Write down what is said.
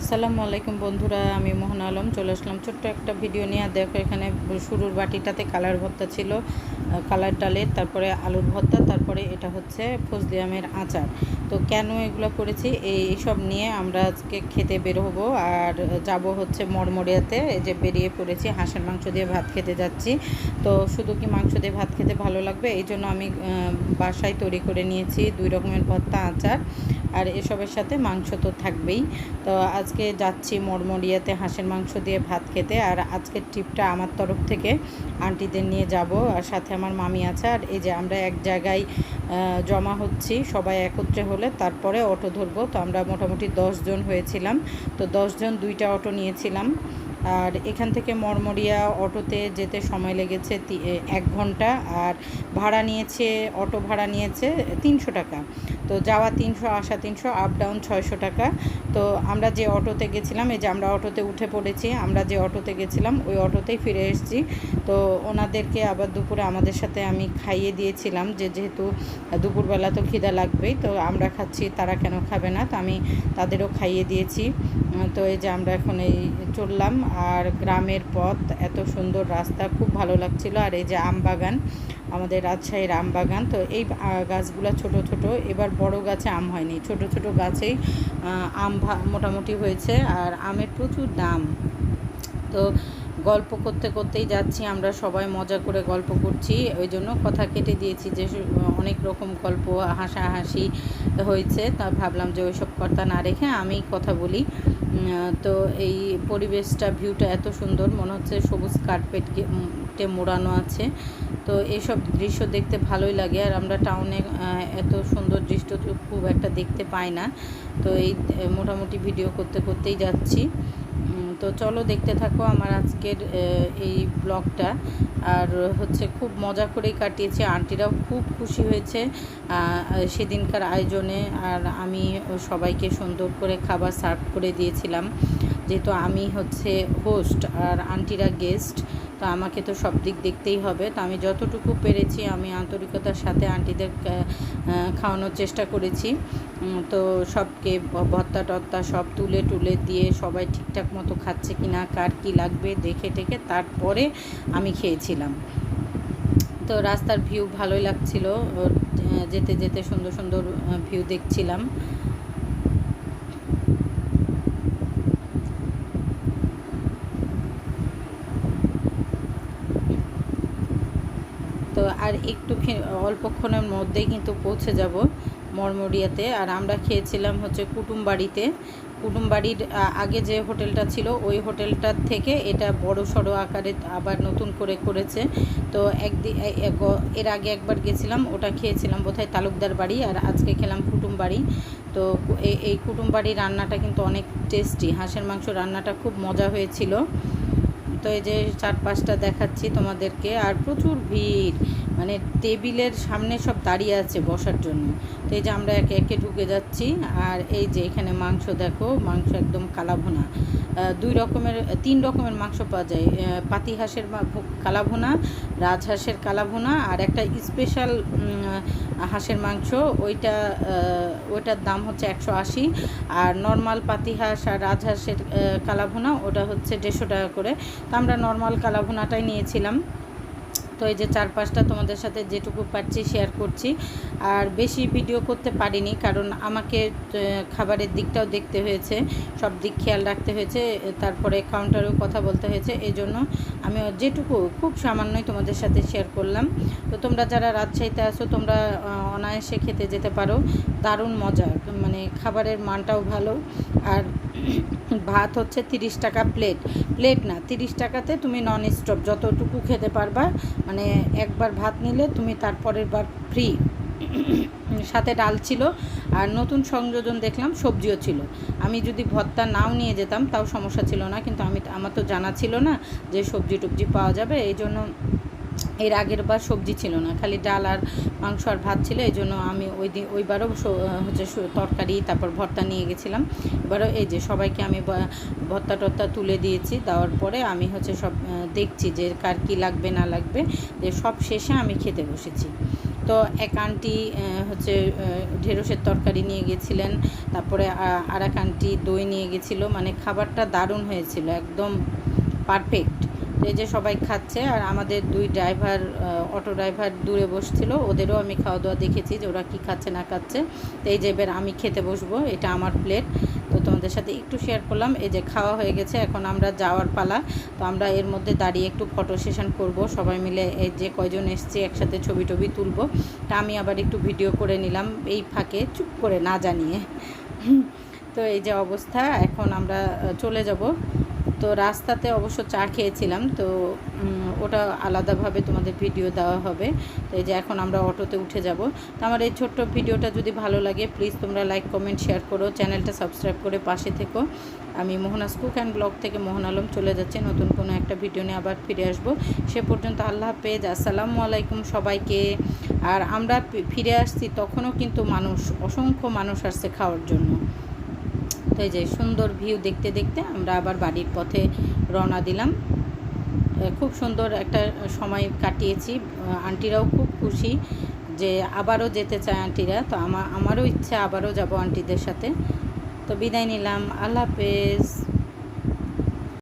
আসসালামু আলাইকুম বন্ধুরা, আমি মোহন আলম। চলে আসলাম ছোট্ট একটা ভিডিও নিয়ে। দেখো, এখানে শুরুর বাটিটাতে কালার ভর্তা ছিল কালার ডালের, তারপরে আলুর ভর্তা, তারপরে এটা হচ্ছে ফজলি আমের আচার। তো কেন এগুলো করেছি? এই সব নিয়ে আমরা আজকে খেতে বের হব। আর যাব হচ্ছে মরমরিয়াতে এই যে বেরিয়ে পড়েছি, হাঁসের মাংস দিয়ে ভাত খেতে যাচ্ছি। তো শুধু কি মাংস দিয়ে ভাত খেতে ভালো লাগবে? এই জন্য আমি বাসায় তৈরি করে নিয়েছি দুই রকমের ভর্তা আচার। আর এসবের সাথে মাংস তো থাকবেই। তো আজকে যাচ্ছি মরমরিয়াতে হাঁসের মাংস দিয়ে ভাত খেতে আর আজকের ট্রিপটা আমার তরফ থেকে আন্টিদের নিয়ে যাব আর সাথে আমার মামি আছে। আর এই যে আমরা এক জায়গায় জমা হচ্ছি, সবাই একত্রে হলে তারপরে অটো ধরবো। তো আমরা মোটামুটি জন হয়েছিলাম। তো জন দুইটা অটো নিয়েছিলাম। আর এখান থেকে মরমরিয়া অটোতে যেতে সময় লেগেছে এক ঘণ্টা। আর ভাড়া নিয়েছে, অটো ভাড়া নিয়েছে তিনশো টাকা। তো যাওয়া তিনশো, আসা তিনশো আপ ডাউন ছয়শো টাকা। তো আমরা যে অটোতে গেছিলাম, এই যে আমরা অটোতে উঠে পড়েছি, আমরা যে অটোতে গেছিলাম, ওই অটোতেই ফিরে এসেছি। তো ওনাদেরকে আবার দুপুরে আমাদের সাথে আমি খাইয়ে দিয়েছিলাম যে যেহেতু দুপুরবেলা তো খিদা লাগবেই, তো আমরা খাচ্ছি, তারা কেন খাবে না? তো আমি তাদেরও খাইয়ে দিয়েছি। তো এই যে আমরা এখন এই চললাম আর গ্রামের পথ, এত সুন্দর রাস্তা, খুব ভালো লাগছিল। আর এই যে আম বাগান, আমাদের রাজশাহীর আমবাগান তো এই গাছগুলো ছোট ছোট, এবার বড় গাছে আম হয়নি। ছোট ছোট গাছেই আম মোটামুটি হয়েছে, আর আমের প্রচুর দাম। তো গল্প করতে করতেই যাচ্ছি, আমরা সবাই মজা করে গল্প করছি। ওই জন্য কথা কেটে দিয়েছি যে অনেক রকম গল্প, হাসাহাসি হয়েছে। তা ভাবলাম যে ওইসব কথা না রেখে আমি কথা বলি। তো এই পরিবেশটা, ভিউটা এত সুন্দর, মনে হচ্ছে সবুজ কার্পেট তে মোড়ানো আছে। তো এইসব দৃশ্য দেখতে ভালোই লাগে। আর আমরা টাউনে এত সুন্দর দৃশ্য খুব একটা দেখতে পাই না। তো এই মোটামুটি ভিডিও করতে করতেই যাচ্ছি। তো চলো দেখতে থাকো আমার আজকের এই ব্লগটা। আর হচ্ছে খুব মজা করেই কাটিয়েছে। আন্টিরাও খুব খুশি হয়েছে সেদিনকার আয়োজনে। আর আমি সবাইকে সুন্দর করে খাবার সার্ভ করে দিয়েছিলাম। যেহেতু আমি হচ্ছে হোস্ট আর আন্টিরা গেস্ট, তো আমাকে তো সব দিক দেখতেই হবে। তো আমি যতটুকু পেরেছি আমি আন্তরিকতার সাথে আন্টিদের খাওয়ানোর চেষ্টা করেছি। তো সবকে ভ- ভর্তা টত্তা সব তুলে টুলে দিয়ে সবাই ঠিকঠাক মতো খাচ্ছে কি না কার কী লাগবে দেখে টেকে তারপরে আমি খেয়েছিলাম। তো রাস্তার ভিউ ভালোই লাগছিল যেতে যেতে সুন্দর সুন্দর ভিউ দেখছিলাম। তো আর একটু অল্পক্ষণের মধ্যেই কিন্তু পৌঁছে যাব। মরমরিয়াতে, আর আমরা খেয়েছিলাম হচ্ছে কুটুমবাড়িতে। কুটুমবাড়ির, আ- আগে যে হোটেলটা ছিল, ওই হোটেলটার থেকে এটা বড় সড়ো আকারে আবার নতুন করে করেছে। তো একদিন এর আগে একবার গেছিলাম, ওটা খেয়েছিলাম বোধহয় তালুকদার বাড়ি, আর আজকে খেলাম কুটুমবাড়ি। তো এই এই কুটুমবাড়ি রান্নাটা কিন্তু অনেক টেস্টি হাঁসের মাংস রান্নাটা খুব মজা হয়েছিল। তো এই যে চার পাঁচটা দেখাচ্ছি তোমাদেরকে, আর প্রচুর ভিড়। মানে টেবিলের সামনে সব দাঁড়িয়ে আছে বসার জন্য। তো এই যে আমরা একে একে ঢুকে যাচ্ছি, আর এই যে এখানে মাংস দেখো, মাংস একদম কালাভোনা। দুই রকমের, তিন রকমের মাংস পাওয়া যায়। পাতি হাঁসের কালাভোনা রাজহাঁসের কালাভোনা, আর একটা স্পেশাল হাঁসের মাংস। ওইটা ওইটার দাম হচ্ছে একশো আশি। আর নর্মাল পাতি হাঁস আর রাজহাঁসের কালাভুনা, ওটা হচ্ছে দেড়শো টাকা করে। তো আমরা নর্মাল কালাভুনাটাই নিয়েছিলাম। তো এই যে চার পাঁচটা তোমাদের সাথে যেটুকু পারছি শেয়ার করছি। আর বেশি ভিডিও করতে পারিনি কারণ আমাকে খাবারের দিকটাও দেখতে হয়েছে, সব দিক খেয়াল রাখতে হয়েছে, তারপরে কাউন্টারেও কথা বলতে হয়েছে এই জন্য আমি যেটুকু খুব সামান্যই তোমাদের সাথে শেয়ার করলাম। তো তোমরা যারা রাজশাহীতে আসো তোমরা অনায়াসে খেতে যেতে পারো। দারুণ মজা মানে খাবারের মানটাও ভালো। আর ভাত হচ্ছে তিরিশ টাকা প্লেট প্লেট না, তিরিশ টাকাতে তুমি নন স্টপ যতটুকু খেতে পারবা মানে একবার ভাত নিলে তুমি তারপরের বার ফ্রি সাথে ডাল ছিল, আর নতুন সংযোজন দেখলাম সবজিও ছিল। আমি যদি ভর্তা নাও নিয়ে যেতাম, তাও সমস্যা ছিল না, কিন্তু আমি, আমার তো জানা ছিল না যে সবজি টবজি পাওয়া যাবে এই জন্য এর আগের বার সবজি ছিল না, খালি ডাল আর মাংস আর ভাত ছিল, এই জন্য আমি ওই দিন ওইবারও হচ্ছে তরকারি, তারপর ভর্তা নিয়ে গেছিলাম। এবারও এই যে সবাইকে আমি ভর্তা টর্তা তুলে দিয়েছি, দেওয়ার পরে আমি হচ্ছে সব দেখছি যে কার কী লাগবে, না লাগবে, যে সব শেষে আমি খেতে বসেছি। তো এক আন্টি হচ্ছে ঢেঁড়সের তরকারি নিয়ে গেছিলেন, তারপরে আর এক আন্টি দই নিয়ে গেছিল মানে খাবারটা দারুণ হয়েছিল, একদম পারফেক্ট। এই যে সবাই খাচ্ছে, আর আমাদের দুই ড্রাইভার অটো ড্রাইভার দূরে বসছিল, ওদেরও আমি খাওয়া দাওয়া দেখেছি যে ওরা কী খাচ্ছে, না খাচ্ছে। তো এই যে, এবার আমি খেতে বসবো, এটা আমার প্লেট। তো তোমাদের সাথে একটু শেয়ার করলাম, এই যে খাওয়া হয়ে গেছে, এখন আমরা যাওয়ার পালা। তো আমরা এর মধ্যে দাঁড়িয়ে একটু ফটো সেশন করব, সবাই মিলে এই যে কয়জন এসছে, একসাথে ছবি টবি তুলবো। তা আমি আবার একটু ভিডিও করে নিলাম, এই ফাঁকে, চুপ করে না জানিয়ে। তো এই যে অবস্থা, এখন আমরা চলে যাব। তো রাস্তাতে অবশ্য চা খেয়েছিলাম, তো ওটা আলাদাভাবে তোমাদের ভিডিও দেওয়া হবে। তো এই যে এখন আমরা অটোতে উঠে যাব। তো আমার এই ছোট্ট ভিডিওটা যদি ভালো লাগে প্লিজ তোমরা লাইক কমেন্ট শেয়ার করো। চ্যানেলটা সাবস্ক্রাইব করে পাশে থেকো। আমি মোহনাস কুক অ্যান্ড ব্লগ থেকে মোহন আলম চলে যাচ্ছে। নতুন কোনো একটা ভিডিও নিয়ে আবার ফিরে আসব। সে পর্যন্ত আল্লাহ হাফেজ। আসসালামু আলাইকুম সবাইকে। আর আমরা ফিরে আসছি তখনও কিন্তু মানুষ, অসংখ্য মানুষ আসছে খাওয়ার জন্য। তো যে সুন্দর ভিউ দেখতে দেখতে আমরা আবার বাড়ির পথে রওনা দিলাম। খুব সুন্দর একটা সময় কাটিয়েছি। আন্টিরাও খুব খুশি যে আবারও যেতে চায় আন্টিরা। তো আমার আমারও ইচ্ছা আবারও যাব আন্টিদের সাথে। তো বিদায় নিলাম। আল্লাহ হাফেজ।